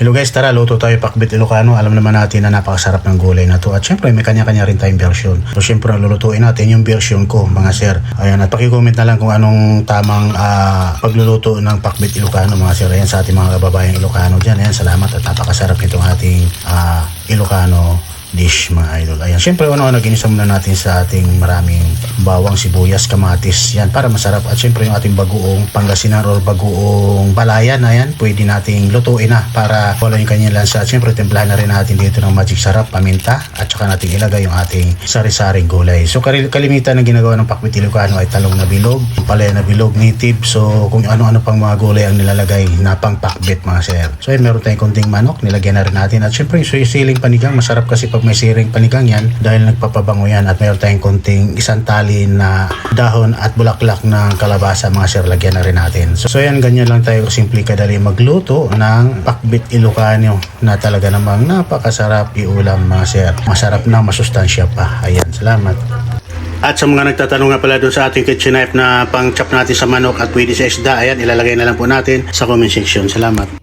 Hello guys, tara luto tayo pakbit Ilocano. Alam naman natin na napakasarap ng gulay na to. At syempre may kanya-kanya rin tayong version. So syempre lulutuin natin yung version ko mga sir. Ayan, at pakicomment na lang kung anong tamang ah, pagluluto ng pakbit Ilocano mga sir. Ayan sa ating mga kababayang Ilocano dyan. Ayan, salamat at napakasarap itong ating ah, Ilocano dish mga idol. Ayan, syempre ano-ano ginisa muna natin sa ating maraming bawang, sibuyas, kamatis. Yan, para masarap. At syempre yung ating bagoong Pangasinan or bagoong balayan. Ayan, pwede nating lutuin na para wala yung kanyang lansa. At syempre timplahan na rin natin dito ng magic sarap, paminta. At saka natin ilagay yung ating sari-saring gulay. So kal- kalimitan ng ginagawa ng pakwit Ilocano ay talong na bilog, palaya na bilog, native. So kung ano-ano pang mga gulay ang nilalagay na pang pakbit mga sir. So ayun, meron tayong konting manok, nilagyan na rin natin. At syempre yung siling panigang, masarap kasi pag may siring panigang yan dahil nagpapabango yan at meron tayong konting isang tali na dahon at bulaklak ng kalabasa mga sir, lagyan na rin natin. So, so yan, ganyan lang tayo simple kadali magluto ng pakbit Ilocano na talaga namang napakasarap iulam mga sir. Masarap na, masustansya pa. Ayan, salamat. At sa mga nagtatanong nga pala doon sa ating kitchen knife na pang chop natin sa manok at pwede sa isda, ayan, ilalagay na lang po natin sa comment section. Salamat.